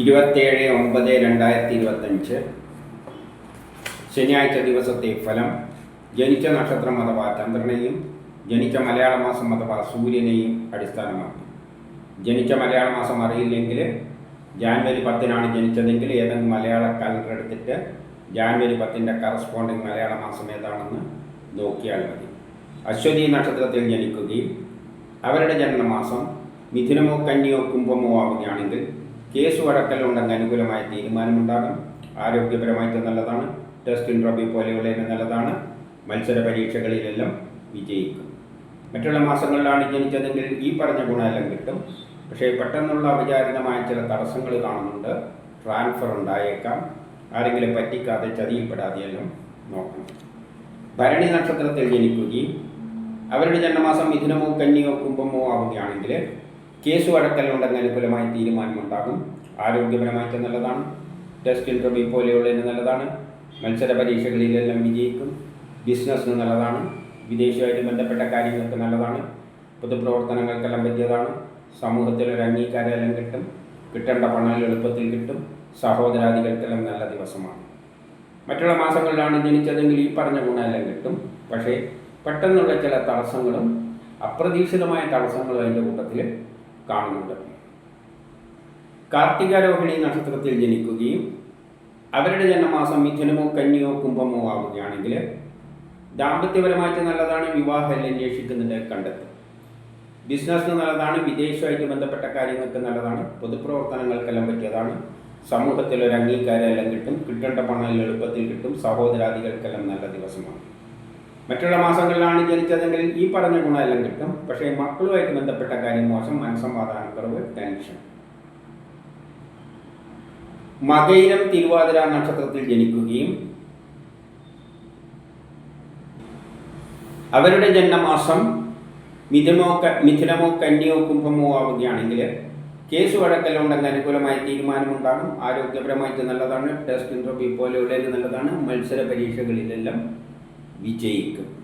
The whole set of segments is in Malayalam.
ഇരുപത്തേഴ് ഒമ്പത് രണ്ടായിരത്തി ഇരുപത്തഞ്ച് ശനിയാഴ്ച ദിവസത്തെ ഫലം ജനിച്ച നക്ഷത്രം അഥവാ ചന്ദ്രനെയും ജനിച്ച മലയാള മാസം അഥവാ സൂര്യനെയും അടിസ്ഥാനമാക്കി. ജനിച്ച മലയാള മാസം അറിയില്ലെങ്കിൽ ജാനുവരി പത്തിനാണ് ജനിച്ചതെങ്കിൽ ഏതെങ്കിലും മലയാള കലണ്ടർ എടുത്തിട്ട് ജാനുവരി പത്തിന്റെ കറസ്പോണ്ടിങ് മലയാള മാസം ഏതാണെന്ന് നോക്കിയാൽ മതി. അശ്വതി നക്ഷത്രത്തിൽ ജനിക്കുകയും അവരുടെ ജനനമാസം മിഥുനമോ കന്യോ കുംഭമോ ആവുകയാണെങ്കിൽ കേസ് വഴക്കലുണ്ടെങ്കിൽ അനുകൂലമായ തീരുമാനമുണ്ടാകും. ആരോഗ്യപരമായിട്ട് നല്ലതാണ്. ടെസ്റ്റ് ഇൻട്രോബി പോലെയുള്ളതിന് നല്ലതാണ്. മത്സര പരീക്ഷകളിലെല്ലാം വിജയിക്കും. മറ്റുള്ള മാസങ്ങളിലാണ് ജനിച്ചതെങ്കിൽ ഈ പറഞ്ഞ ഗുണമെല്ലാം കിട്ടും. പക്ഷേ പെട്ടെന്നുള്ള അവിചാരിതമായ ചില തടസ്സങ്ങൾ കാണുന്നുണ്ട്. ട്രാൻസ്ഫർ ഉണ്ടായേക്കാം. ആരെങ്കിലും പറ്റിക്കാതെ ചതിയിൽപ്പെടാതെയെല്ലാം നോക്കണം. ഭരണി നക്ഷത്രത്തിൽ ജനിക്കുകയും അവരുടെ ജന്മമാസം മിഥുനമോ കന്നിയോ കുംഭമോ ആവുകയാണെങ്കിൽ കേസ് വഴക്കലുണ്ടെങ്കിൽ അനുകൂലമായ തീരുമാനമുണ്ടാകും. ആരോഗ്യപരമായിട്ട് നല്ലതാണ്. ടെസ്റ്റ് ഇന്റർവ്യൂ പോലെയുള്ളതിന് നല്ലതാണ്. മത്സര പരീക്ഷകളിലെല്ലാം വിജയിക്കും. ബിസിനസ്സിന് നല്ലതാണ്. വിദേശമായിട്ട് ബന്ധപ്പെട്ട കാര്യങ്ങൾക്ക് നല്ലതാണ്. പൊതുപ്രവർത്തനങ്ങൾക്കെല്ലാം പറ്റിയതാണ് സമൂഹത്തിൽ ഒരു അംഗീകാരമെല്ലാം കിട്ടും. കിട്ടേണ്ട പണം എളുപ്പത്തിൽ കിട്ടും. സഹോദരാദികൾക്കെല്ലാം നല്ല ദിവസമാണ്. മറ്റുള്ള മാസങ്ങളിലാണ് ജനിച്ചതെങ്കിൽ ഈ പറഞ്ഞ ഗുണമെല്ലാം കിട്ടും. പക്ഷേ പെട്ടെന്നുള്ള ചില തടസ്സങ്ങളും അപ്രതീക്ഷിതമായ തടസ്സങ്ങളും അതിന്റെ കൂട്ടത്തിൽ കാണുന്നുണ്ട്. കാർത്തികാരോഹിണി നക്ഷത്രത്തിൽ ജനിക്കുകയും അവരുടെ ജന്മമാസം മിഥുനമോ കന്യോ കുംഭമോ ആവുകയാണെങ്കിൽ ദാമ്പത്യപരമായിട്ട് നല്ലതാണ് വിവാഹം അന്വേഷിക്കുന്നതിന്റെ കണ്ടെത്തും. ബിസിനസ്സിന് നല്ലതാണ് വിദേശമായിട്ട് ബന്ധപ്പെട്ട കാര്യങ്ങൾക്ക് നല്ലതാണ് പൊതുപ്രവർത്തനങ്ങൾക്കെല്ലാം പറ്റിയതാണ്. സമൂഹത്തിൽ ഒരു അംഗീകാരം എല്ലാം കിട്ടും കിട്ടേണ്ട പണം എളുപ്പത്തിൽ കിട്ടും സഹോദരാദികൾക്കെല്ലാം നല്ല ദിവസമാണ്. മറ്റുള്ള മാസങ്ങളിലാണ് ജനിച്ചതെങ്കിൽ ഈ പറഞ്ഞ ഗുണമെല്ലാം കിട്ടും. പക്ഷേ മക്കളുമായിട്ട് ബന്ധപ്പെട്ട കാര്യം മോശം. മനസ്സമാധാനക്കുറവ് ടെൻഷൻ മകയിരം തിരുവാതിര നക്ഷത്രത്തിൽ ജനിക്കുകയും അവരുടെ ജന്മമാസം മിഥുനോ മിഥുനമോ കന്യോ കുംഭമോ ആവുകയാണെങ്കിൽ കേസ് വഴക്കലുണ്ടെങ്കിൽ അനുകൂലമായ തീരുമാനമുണ്ടാകും. ആരോഗ്യപരമായിട്ട് നല്ലതാണ്. ടെസ്റ്റ് ഇൻട്രോപ്പി പോലെയുള്ളതിന് നല്ലതാണ്. മത്സര പരീക്ഷകളിലെല്ലാം വിജയിക്കും.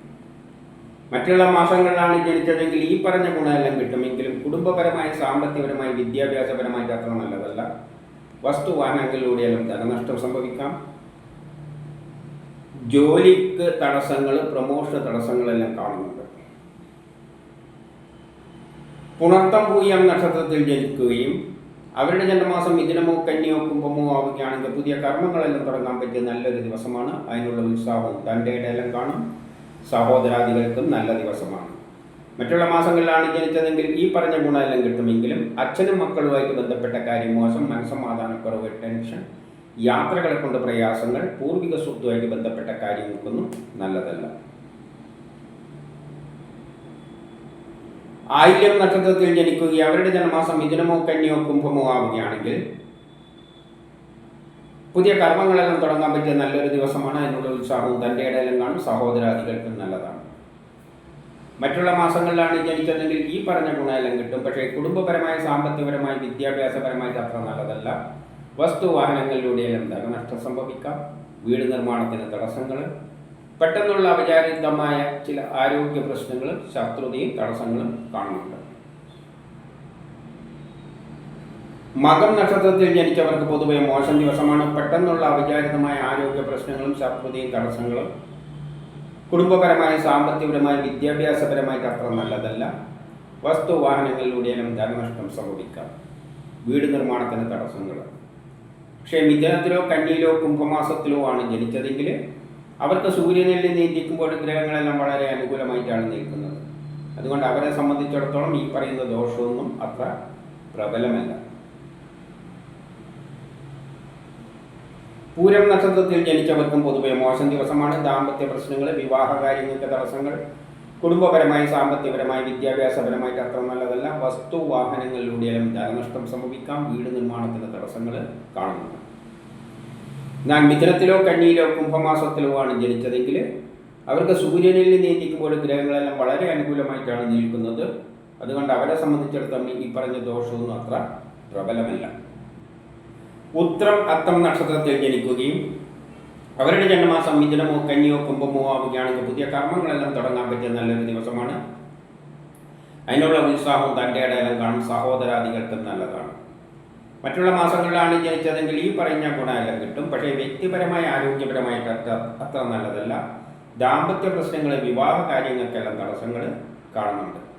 മറ്റുള്ള മാസങ്ങളിലാണ് ജനിച്ചതെങ്കിൽ ഈ പറഞ്ഞ ഗുണമെല്ലാം കിട്ടുമെങ്കിലും കുടുംബപരമായി സാമ്പത്തികപരമായി വിദ്യാഭ്യാസപരമായിട്ട് അത്ര നല്ലതല്ല. വസ്തുവാഹനങ്ങളിലൂടെയെല്ലാം ധനനഷ്ടം സംഭവിക്കാം. ജോലിക്ക് തടസ്സങ്ങൾ പ്രമോഷൻ തടസ്സങ്ങളെല്ലാം കാണുന്നുണ്ട്. പുണർത്തം പൂയം നക്ഷത്രത്തിൽ ജനിക്കുകയും അവരുടെ ജന്മമാസം മിഥുനമോ കന്യോ കുംഭമോ ആവുകയാണെങ്കിൽ പുതിയ കർമ്മങ്ങളെല്ലാം തുടങ്ങാൻ പറ്റിയ നല്ലൊരു ദിവസമാണ്. അതിനുള്ള ഉത്സാഹവും തന്റെ ഇടയിലും കാണും. സഹോദരാദികൾക്കും നല്ല ദിവസമാണ്. മറ്റുള്ള മാസങ്ങളിലാണ് ജനിച്ചതെങ്കിൽ ഈ പറഞ്ഞ ഗുണമെല്ലാം കിട്ടുമെങ്കിലും അച്ഛനും മക്കളുമായിട്ട് ബന്ധപ്പെട്ട കാര്യം മോശം മനസ്സമാധാനക്കുറവ് ടെൻഷൻ യാത്രകളെ കൊണ്ട് പ്രയാസങ്ങൾ പൂർവിക സ്വത്തുമായിട്ട് ബന്ധപ്പെട്ട കാര്യങ്ങൾക്കൊന്നും നല്ലതല്ല. ആയില്യം നക്ഷത്രത്തിൽ ജനിക്കുകയും അവരുടെ ജന്മമാസം മിഥുനമോ കന്യോ കുംഭമോ ആവുകയാണെങ്കിൽ പുതിയ കർമ്മങ്ങളെല്ലാം തുടങ്ങാൻ പറ്റിയ നല്ലൊരു ദിവസമാണ് എന്നുള്ള ഉത്സാഹവും തന്റെ ഇടയിലും കാണും. സഹോദരാദികൾക്കും നല്ലതാണ്. മറ്റുള്ള മാസങ്ങളിലാണ് ജനിച്ചതെങ്കിൽ ഈ പറഞ്ഞ ഗുണമെല്ലാം കിട്ടും. പക്ഷേ കുടുംബപരമായി സാമ്പത്തികപരമായി വിദ്യാഭ്യാസപരമായിട്ട് അത്ര നല്ലതല്ല. വസ്തു വാഹനങ്ങളിലൂടെയെല്ലാം ധനനഷ്ടം സംഭവിക്കാം. വീട് നിർമ്മാണത്തിന് തടസ്സങ്ങൾ പെട്ടെന്നുള്ള അവിചാരിതമായ ചില ആരോഗ്യ പ്രശ്നങ്ങളും ശത്രുതയും തടസ്സങ്ങളും കാണുന്നുണ്ട്. മകം നക്ഷത്രത്തിൽ ജനിച്ചവർക്ക് പൊതുവെ മോശം ദിവസമാണ്. പെട്ടെന്നുള്ള അവിചാരിതമായ ആരോഗ്യ പ്രശ്നങ്ങളും ശത്രുതയും തടസ്സങ്ങളും കുടുംബപരമായ സാമ്പത്തികപരമായ വിദ്യാഭ്യാസപരമായിട്ട് അത്ര നല്ലതല്ല. വസ്തു വാഹനങ്ങളിലൂടെയും ധനനഷ്ടം സംഭവിക്കാം. വീട് നിർമ്മാണത്തിന് തടസ്സങ്ങൾ. പക്ഷേ മിഥുനത്തിലോ കന്നിയിലോ കുംഭമാസത്തിലോ ആണ് ജനിച്ചതെങ്കിൽ അവർക്ക് സൂര്യനിൽ നിന്ന് ഇരിക്കുമ്പോൾ ഗ്രഹങ്ങളെല്ലാം വളരെ അനുകൂലമായിട്ടാണ് നിൽക്കുന്നത്. അതുകൊണ്ട് അവരെ സംബന്ധിച്ചിടത്തോളം ഈ പറയുന്ന ദോഷമൊന്നും അത്ര പ്രബലമല്ല. പൂരം നക്ഷത്രത്തിൽ ജനിച്ചവർക്കും പൊതുവെ മോശം ദിവസമാണ്. ദാമ്പത്യ പ്രശ്നങ്ങൾ വിവാഹ കാര്യങ്ങൾക്ക് തടസ്സങ്ങൾ കുടുംബപരമായി സാമ്പത്തികപരമായി വിദ്യാഭ്യാസപരമായിട്ട് അത്ര നല്ലതല്ല. വസ്തു വാഹനങ്ങളിലൂടെയും ധനനഷ്ടം സംഭവിക്കാം. വീട് നിർമ്മാണത്തിന് തടസ്സങ്ങൾ കാണുന്നുണ്ട്. എന്നാൽ മിഥുനത്തിലോ കണ്ണിയിലോ കുംഭമാസത്തിലോ ആണ് ജനിച്ചതെങ്കിൽ അവർക്ക് സൂര്യനിൽ നീന്തിക്കുമ്പോൾ ഗ്രഹങ്ങളെല്ലാം വളരെ അനുകൂലമായിട്ടാണ് നിൽക്കുന്നത്. അതുകൊണ്ട് അവരെ സംബന്ധിച്ചിടത്തോളം ഈ പറഞ്ഞ ദോഷമൊന്നും അത്ര പ്രബലമല്ല. ഉത്രം അത്തം നക്ഷത്രത്തിൽ ജനിക്കുകയും അവരുടെ ജന്മമാസം മിഥുനമോ കന്നിയോ കുംഭമോ ആവുകയാണെങ്കിൽ പുതിയ കർമ്മങ്ങളെല്ലാം തുടങ്ങാൻ പറ്റിയ നല്ലൊരു ദിവസമാണ്. അതിനുള്ള ഉത്സാഹവും തന്റെ ഇടയിലും കാണും. സഹോദരാദികൾക്കും നല്ലതാണ്. മറ്റുള്ള മാസങ്ങളിലാണ് ജനിച്ചതെങ്കിൽ ഈ പറഞ്ഞ ഗുണമെല്ലാം കിട്ടും. പക്ഷേ വ്യക്തിപരമായ ആരോഗ്യപരമായിട്ട് അത്ര അത്ര നല്ലതല്ല. ദാമ്പത്യ പ്രശ്നങ്ങൾ വിവാഹ കാര്യങ്ങൾക്കെല്ലാം തടസ്സങ്ങൾ കാണുന്നുണ്ട്.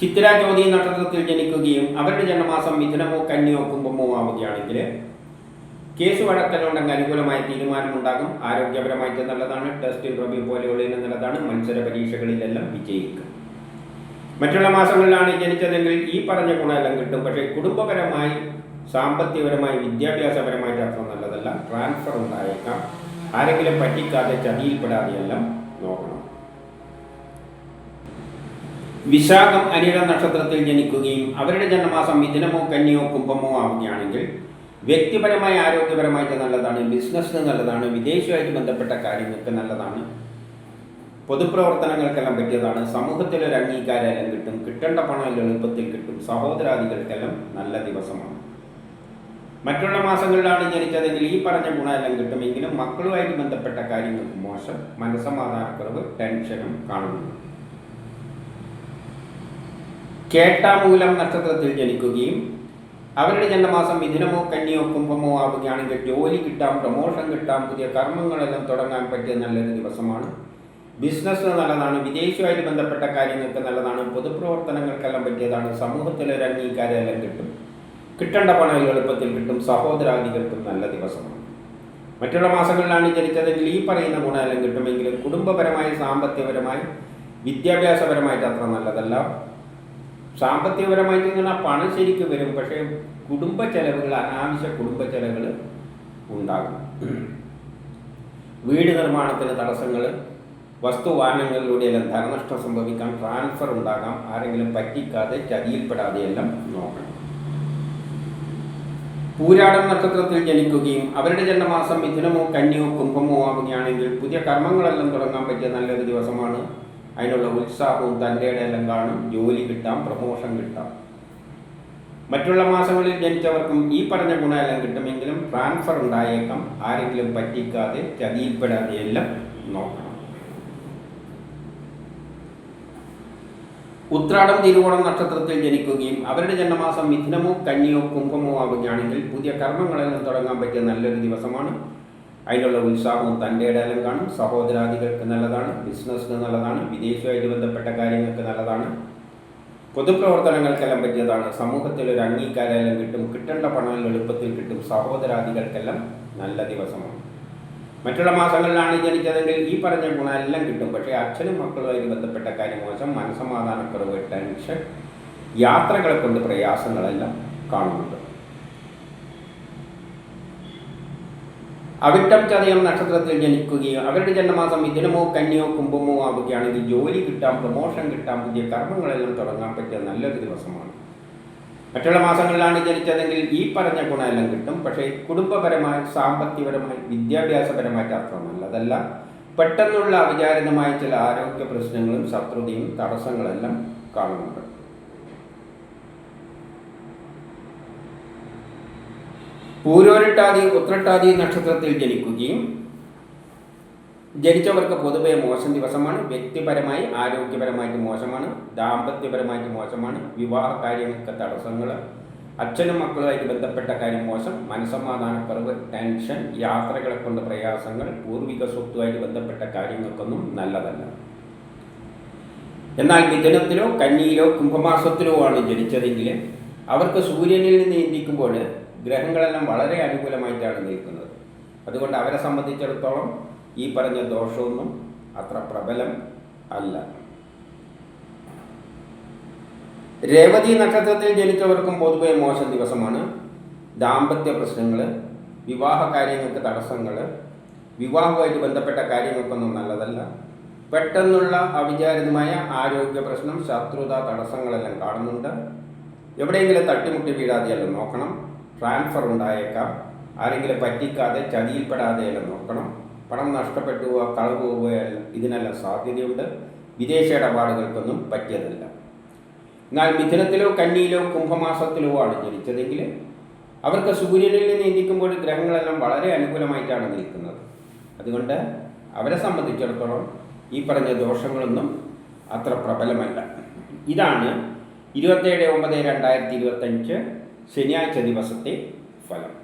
ചിത്തിര ജ്യോതി നക്ഷത്രത്തിൽ ജനിക്കുകയും അവരുടെ ജന്മമാസം മിഥുനമോ കന്യോ കുംഭമോ ആവുകയാണെങ്കിൽ കേസ് വഴക്കലുണ്ടെങ്കിൽ അനുകൂലമായ തീരുമാനമുണ്ടാകും. ആരോഗ്യപരമായിട്ട് നല്ലതാണ്. ടെസ്റ്റ് ഇന്റർവ്യൂ പോലെയുള്ളതിന് നല്ലതാണ്. മത്സര പരീക്ഷകളിലെല്ലാം വിജയിക്കും. മറ്റുള്ള മാസങ്ങളിലാണ് ജനിച്ചതെങ്കിൽ ഈ പറഞ്ഞ ഗുണമെല്ലാം കിട്ടും. പക്ഷേ കുടുംബപരമായി സാമ്പത്തികപരമായി വിദ്യാഭ്യാസപരമായിട്ട് അത്ര നല്ലതല്ല. ട്രാൻസ്ഫർ ഉണ്ടായേക്കാം. ആരെങ്കിലും പറ്റിക്കാതെ ചതിയിൽപ്പെടാതെയെല്ലാം നോക്കണം. വിശാഖം അനിഴ നക്ഷത്രത്തിൽ ജനിക്കുകയും അവരുടെ ജന്മമാസം മിഥുനമോ കന്യോ കുംഭമോ ആവുകയാണെങ്കിൽ വ്യക്തിപരമായി ആരോഗ്യപരമായിട്ട് നല്ലതാണ്. ബിസിനസ്സിന് നല്ലതാണ്. വിദേശമായിട്ട് ബന്ധപ്പെട്ട കാര്യങ്ങൾക്ക് നല്ലതാണ്. പൊതുപ്രവർത്തനങ്ങൾക്കെല്ലാം പറ്റിയതാണ്. സമൂഹത്തിൽ ഒരു അംഗീകാരമെല്ലാം കിട്ടും കിട്ടേണ്ട പണം എളുപ്പത്തിൽ കിട്ടും. സഹോദരാദികൾക്കെല്ലാം നല്ല ദിവസമാണ്. മറ്റുള്ള മാസങ്ങളിലാണ് ജനിച്ചതെങ്കിൽ ഈ പറഞ്ഞ ഗുണമെല്ലാം കിട്ടുമെങ്കിലും മക്കളുമായിട്ട് ബന്ധപ്പെട്ട കാര്യങ്ങൾക്ക് മോശം മനസ്സമാധാനക്കുറവ് ടെൻഷനും കാണുന്നു. കേട്ടാമൂലം നക്ഷത്രത്തിൽ ജനിക്കുകയും അവരുടെ ജന്മമാസം മിഥുനമോ കന്യോ കുംഭമോ ആവുകയാണെങ്കിൽ ജോലി കിട്ടാം പ്രമോഷൻ കിട്ടാം പുതിയ കർമ്മങ്ങളെല്ലാം തുടങ്ങാൻ പറ്റിയ നല്ലൊരു ദിവസമാണ്. ബിസിനസ് നല്ലതാണ് വിദേശവുമായിട്ട് ബന്ധപ്പെട്ട കാര്യങ്ങൾക്ക് നല്ലതാണ് പൊതുപ്രവർത്തനങ്ങൾക്കെല്ലാം പറ്റിയതാണ് സമൂഹത്തിലൊരു അംഗീകാരമെല്ലാം കിട്ടും. കിട്ടേണ്ട പണം എളുപ്പത്തിൽ കിട്ടും സഹോദരാദികൾക്കും നല്ല ദിവസമാണ്. മറ്റുള്ള മാസങ്ങളിലാണ് ജനിച്ചതെങ്കിൽ ഈ പറയുന്ന ഗുണമെല്ലാം കിട്ടുമെങ്കിലും കുടുംബപരമായി സാമ്പത്തികപരമായി വിദ്യാഭ്യാസപരമായിട്ട് അത്ര നല്ലതല്ല. സാമ്പത്തികപരമായിട്ട് ഇങ്ങനെ പണം ശരിക്കും വരും പക്ഷേ കുടുംബ ചെലവുകൾ അനാവശ്യ കുടുംബ ചെലവുകൾ ഉണ്ടാകും. വീട് നിർമ്മാണത്തിന് തടസ്സങ്ങൾ വസ്തുവാഹനങ്ങളിലൂടെയെല്ലാം ധനനഷ്ടം സംഭവിക്കാം ട്രാൻസ്ഫർ ഉണ്ടാകാം. ആരെങ്കിലും പറ്റിക്കാതെ ചതിയിൽപ്പെടാതെ എല്ലാം നോക്കണം. പൂരാടം നക്ഷത്രത്തിൽ ജനിക്കുകയും അവരുടെ ജന്മമാസം മിഥുനമോ കന്യോ കുംഭമോ ആവുകയാണെങ്കിൽ പുതിയ കർമ്മങ്ങളെല്ലാം തുടങ്ങാൻ പറ്റിയ നല്ലൊരു ദിവസമാണ്. അതിനുള്ള ഉത്സാഹവും തന്റെ എല്ലാം കാണും. ജോലി കിട്ടാം പ്രമോഷൻ കിട്ടാം. മറ്റുള്ള മാസങ്ങളിൽ ജനിച്ചവർക്കും ഈ പറഞ്ഞ ഗുണമെല്ലാം കിട്ടുമെങ്കിലും ട്രാൻസ്ഫർ ഉണ്ടായേക്കാം. ആരെങ്കിലും പറ്റിക്കാതെ ചതിയിൽപ്പെടാതെ എല്ലാം നോക്കണം. ഉത്രാടം തിരുവോണം നക്ഷത്രത്തിൽ ജനിക്കുകയും അവരുടെ ജന്മമാസം മിഥുനമോ കന്നിയോ കുംഭമോ ആവുകയാണെങ്കിൽ പുതിയ കർമ്മങ്ങളെല്ലാം തുടങ്ങാൻ പറ്റിയ നല്ലൊരു ദിവസമാണ്. അതിനുള്ള ഉത്സാഹവും തന്റെ ഇടയിലും കാണും. സഹോദരാദികൾക്ക് നല്ലതാണ്. ബിസിനസ്സിന് നല്ലതാണ്. വിദേശവുമായിട്ട് ബന്ധപ്പെട്ട കാര്യങ്ങൾക്ക് നല്ലതാണ്. പൊതുപ്രവർത്തനങ്ങൾക്കെല്ലാം പറ്റിയതാണ്. സമൂഹത്തിൽ ഒരു അംഗീകാരമെല്ലാം കിട്ടും. കിട്ടേണ്ട പണം എളുപ്പത്തിൽ കിട്ടും. സഹോദരാദികൾക്കെല്ലാം നല്ല ദിവസമാണ്. മറ്റുള്ള മാസങ്ങളിലാണ് ജനിച്ചതെങ്കിൽ ഈ പറഞ്ഞ ഗുണമെല്ലാം കിട്ടും. പക്ഷേ അച്ഛനും മക്കളുമായി ബന്ധപ്പെട്ട കാര്യം മോശം. മനസമാധാനക്കുറവ് ടെൻഷൻ യാത്രകളെ കൊണ്ട് പ്രയാസങ്ങളെല്ലാം കാണുന്നുണ്ട്. അവിട്ടം ചതയം നക്ഷത്രത്തിൽ ജനിക്കുകയും അവരുടെ ജന്മമാസം മിഥുനമോ കന്യോ കുംഭമോ ആവുകയാണെങ്കിൽ ജോലി കിട്ടാം പ്രമോഷൻ കിട്ടാം പുതിയ കർമ്മങ്ങളെല്ലാം തുടങ്ങാൻ പറ്റിയ നല്ലൊരു ദിവസമാണ്. മറ്റുള്ള മാസങ്ങളിലാണ് ജനിച്ചതെങ്കിൽ ഈ പറഞ്ഞ ഗുണമെല്ലാം കിട്ടും. പക്ഷേ കുടുംബപരമായി സാമ്പത്തികപരമായി വിദ്യാഭ്യാസപരമായിട്ട് അത്ര നല്ലതല്ല പെട്ടെന്നുള്ള അവിചാരിതമായ ചില ആരോഗ്യ പ്രശ്നങ്ങളും ശത്രുതയും തടസ്സങ്ങളെല്ലാം കാണുന്നുണ്ട്. പൂരോരിട്ടാതി ഉത്രട്ടാതി നക്ഷത്രത്തിൽ ജനിക്കുകയും ജനിച്ചവർക്ക് പൊതുവെ മോശം ദിവസമാണ്. വ്യക്തിപരമായി ആരോഗ്യപരമായിട്ട് മോശമാണ്. ദാമ്പത്യപരമായിട്ട് മോശമാണ്. വിവാഹ കാര്യങ്ങൾക്ക് തടസ്സങ്ങൾ. അച്ഛനും മക്കളുമായിട്ട് ബന്ധപ്പെട്ട കാര്യം മോശം. മനസമാധാനക്കുറവ് ടെൻഷൻ യാത്രകളെ കൊണ്ട് പ്രയാസങ്ങൾ പൂർവിക സ്വത്തുമായിട്ട് ബന്ധപ്പെട്ട കാര്യങ്ങൾക്കൊന്നും നല്ലതല്ല. എന്നാൽ മിഥുനത്തിലോ കന്നിയിലോ കുംഭമാസത്തിലോ ആണ് ജനിച്ചതെങ്കിൽ അവർക്ക് സൂര്യനിൽ നിന്ന് ഇന്ത്യക്കുമ്പോൾ ഗ്രഹങ്ങളെല്ലാം വളരെ അനുകൂലമായിട്ടാണ് നിൽക്കുന്നത്. അതുകൊണ്ട് അവരെ സംബന്ധിച്ചിടത്തോളം ഈ പറഞ്ഞ ദോഷമൊന്നും അത്ര പ്രബലം അല്ല. രേവതി നക്ഷത്രത്തിൽ ജനിച്ചവർക്കും പൊതുവെ മോശം ദിവസമാണ്. ദാമ്പത്യ പ്രശ്നങ്ങൾ വിവാഹ കാര്യങ്ങൾക്ക് തടസ്സങ്ങൾ വിവാഹവുമായിട്ട് ബന്ധപ്പെട്ട കാര്യങ്ങൾക്കൊന്നും നല്ലതല്ല. പെട്ടെന്നുള്ള അവിചാരിതമായ ആരോഗ്യ പ്രശ്നം ശത്രുത തടസ്സങ്ങളെല്ലാം കാണുന്നുണ്ട്. എവിടെയെങ്കിലും തട്ടിമുട്ടി വീഴാതെയല്ല നോക്കണം. ട്രാൻസ്ഫർ ഉണ്ടായേക്കാം. ആരെങ്കിലും പറ്റിക്കാതെ ചതിയിൽപ്പെടാതെയെല്ലാം നോക്കണം. പണം നഷ്ടപ്പെട്ടു പോവുക ഇതിനല്ല സാധ്യതയുണ്ട്. വിദേശ ഇടപാടുകൾക്കൊന്നും പറ്റിയതല്ല. എന്നാൽ മിഥുനത്തിലോ കന്നിയിലോ കുംഭമാസത്തിലോ ആണ് ജനിച്ചതെങ്കിൽ അവർക്ക് സൂര്യനിൽ നിന്ന് നീന്തിക്കുമ്പോൾ ഗ്രഹങ്ങളെല്ലാം വളരെ അനുകൂലമായിട്ടാണ് നിൽക്കുന്നത്. അതുകൊണ്ട് അവരെ സംബന്ധിച്ചിടത്തോളം ഈ പറഞ്ഞ ദോഷങ്ങളൊന്നും അത്ര പ്രബലമല്ല. ഇതാണ് ഇരുപത്തേഴ് ഒമ്പത് രണ്ടായിരത്തി ഇരുപത്തഞ്ച് ശനിയാഴ്ച ദിവസത്തെ ഫലം.